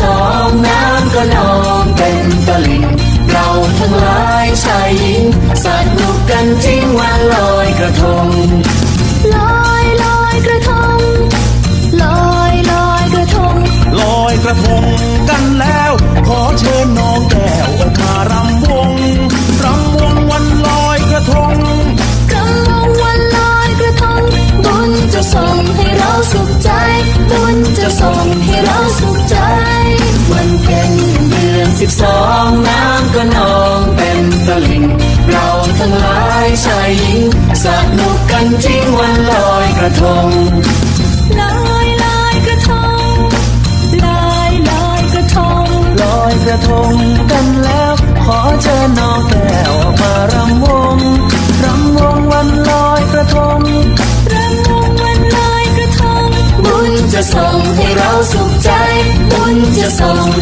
สองน้ำก็นองเป็นตลิ่งเราทั้งหลายชายหญิงสนุกกันทิ้งวันลอยกระทงลอยลอยกระทงลอยลอยกระทงลอยกระทงกันแล้ว ขอเชิญน้องแก้วคารำวงรำวงวันลอยกระทงรำวงวันลอยกระทงบุญจะส่งให้เราสุขใจบุญจะส่งให้เรา สิบสองน้ำก็นองเต็มตลิ่งเราทั้งหลายชายหญิงสนุกกันจริงวันลอยกระทงลอยลอยกระทงลอยลอยกระทงลอยกระทงกันแล้ว ขอเชิญน้องแก้วออกมารำวงรำวงวันลอยกระทงรำวงวันลอยกระทงบุญจะส่งให้เราสุขใจ บุญจะส่ง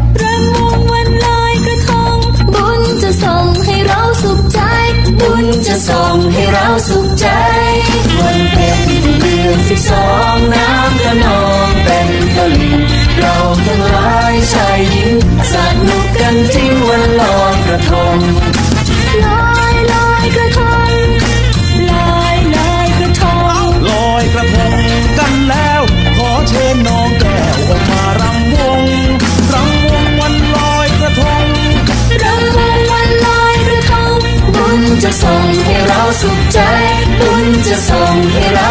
สองน้ำก็นองเต็มตลิ่งเราทั้งหลายชายหญิงสนุกกันจริงวันลอยกระทงลอยลอยกระทงลอยลอยกระทงลอยกระทงกันแล้ว ขอเชิญน้องแก้วออกมารำวงรำวงวันลอยกระทงรำวงวันลอยกระทงบุญจะส่งให้เราสุขใจบุญจะส่งให้เรา